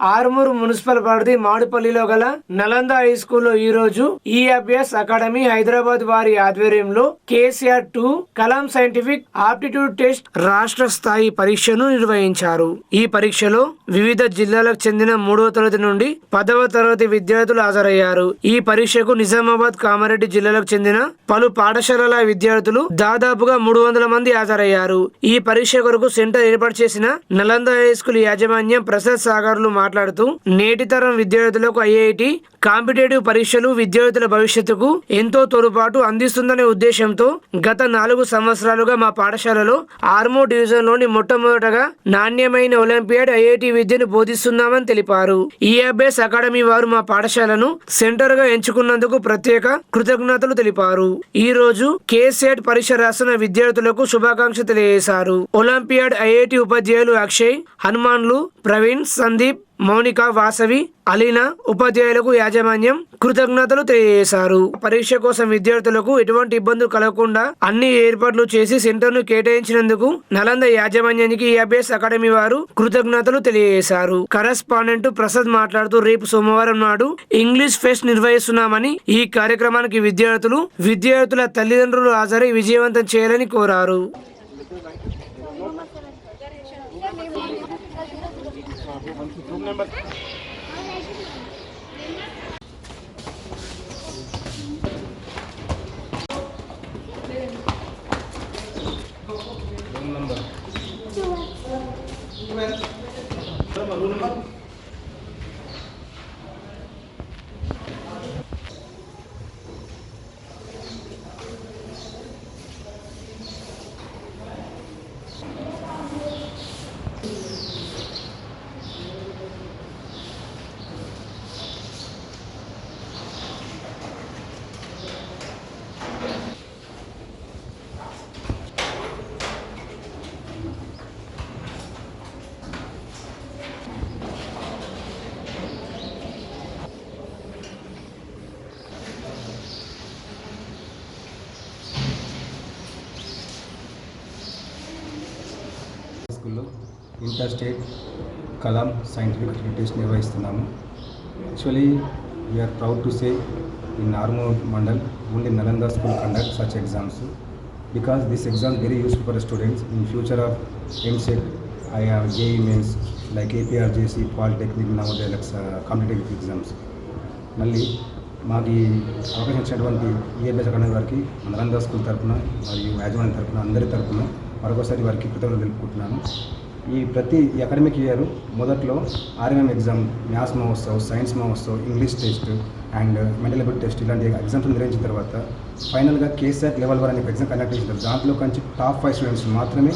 Armoor municipal పరిధి మాడుపల్లిలో గల Nalanda high స్కూల్లో ఈ రోజు ఈఎఫ్ఎస్ అకాడమీ హైదరాబాద్ వారి ఆధ్వర్యంలో KCR to Kalam scientific aptitude test రాష్ట్ర స్థాయి పరీక్షను నిర్వహించారు. ఈ పరీక్షలో వివిధ జిల్లాలకు చెందిన మూడవ తరగతి నుండి పదవ తరగతి విద్యార్థులు హాజరయ్యారు. ఈ పరీక్షకు నిజామాబాద్ కామారెడ్డి జిల్లాలకు చెందిన పలు పాఠశాలల విద్యార్థులు దాదాపుగా మూడు వందల మంది హాజరయ్యారు. ఈ పరీక్ష కొరకు సెంటర్ ఏర్పాటు చేసిన నలంద హై స్కూల్ యాజమాన్యం ప్రసాద్ సాగర్లు మాట్లాడుతూ నేటి తరం విద్యార్థులకు ఐఐటి కాంపిటేటివ్ పరీక్షలు విద్యార్థుల భవిష్యత్తుకు ఎంతో తోడుపాటు అందిస్తుందనే ఉద్దేశంతో గత నాలుగు సంవత్సరాలుగా మా పాఠశాలలో ఆర్మో డివిజన్లోని మొట్టమొదటగా నాణ్యమైన ఒలింపియాడ్ ఐఐటి విద్యను బోధిస్తున్నామని తెలిపారు. ఈఎఫ్ఎస్ అకాడమీ వారు మా పాఠశాలను సెంటర్గా ఎంచుకున్నందుకు ప్రత్యేక కృతజ్ఞతలు తెలిపారు. ఈ రోజు కేసెట్ పరీక్ష రాసిన విద్యార్థులకు శుభాకాంక్షలు తెలియజేశారు. ఒలింపియాడ్ ఐఐటి ఉపాధ్యాయులు అక్షయ్ హనుమాన్లు ప్రవీణ్ సందీప్ మౌనిక వాసవి అలీనా ఉపాధ్యాయులకు యాజమాన్యం కృతజ్ఞతలు తెలియజేశారు. పరీక్ష కోసం విద్యార్థులకు ఎటువంటి ఇబ్బందులు కలగకుండా అన్ని ఏర్పాట్లు చేసి సెంటర్ను కేటాయించినందుకు నలంద యాజమాన్యానికి ఈఎఫ్ఎస్ అకాడమీ వారు కృతజ్ఞతలు తెలియజేశారు. కరస్పాండెంట్ ప్రసాద్ మాట్లాడుతూ రేపు సోమవారం నాడు ఇంగ్లీష్ ఫెస్ట్ నిర్వహిస్తున్నామని ఈ కార్యక్రమానికి విద్యార్థులు విద్యార్థుల తల్లిదండ్రులు హాజరై విజయవంతం చేయాలని కోరారు. Room number room number room number స్కూల్లో inter state Kalam scientific test నిర్వహిస్తున్నాము. Actually we are proud to say in Armoor mandal only Nalanda school conduct such exams because this exam very useful for students in future of EAMCET I have JEE mains like APRJC polytechnic Navodaya competitive exams మళ్ళీ మాకు ఈ అవకాశం ఇచ్చినటువంటి ELS academy వారికి Nalanda school తరపున మరియు యాజమాన్యం తరపున అందరి తరపున మరొకసారి వారికి కృతజ్ఞతలు తెలుపుకుంటున్నాను. ఈ ప్రతి అకాడమిక్ ఇయర్ మొదట్లో RMM exam maths Mahotsav science Mahotsav English test and mental ability test ఇలాంటి ఎగ్జామ్స్ నిర్వహించిన తర్వాత ఫైనల్గా కేసెట్ లెవెల్ వరకు అనే ఎగ్జామ్ కండక్ట్ చేసిన దాంట్లో కంచి టాప్ ఫైవ్ స్టూడెంట్స్ మాత్రమే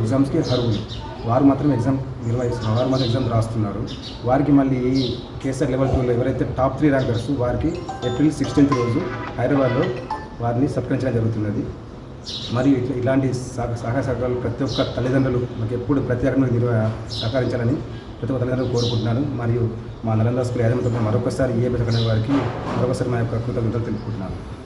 ఎగ్జామ్స్కి అర్హులు. వారు మాత్రం ఎగ్జామ్ నిర్వహిస్తున్నారు. వారు మాత్రం ఎగ్జామ్ రాస్తున్నారు. వారికి మళ్ళీ ఈ కేసీఆర్ లెవెల్ టూలో ఎవరైతే టాప్ త్రీ ర్యాంకర్స్ వారికి ఏప్రిల్ సిక్స్టీన్త్ రోజు హైదరాబాద్లో వారిని సత్కరించడం జరుగుతున్నది. మరియు ఇట్లా ఇలాంటి సహ సహాయ సహకారాలు ప్రతి ఒక్క తల్లిదండ్రులు మాకు ఎప్పుడు ప్రత్యేకంగా నిర్వ సహకరించాలని ప్రతి ఒక్క తల్లిదండ్రులు కోరుకుంటున్నాను. మరియు మా నలంద స్కూల్ యాజమాన్యంతో మరొకసారి ఏ వారికి మరొకసారి మా యొక్క కృతజ్ఞతలు తెలుపుకుంటున్నాను.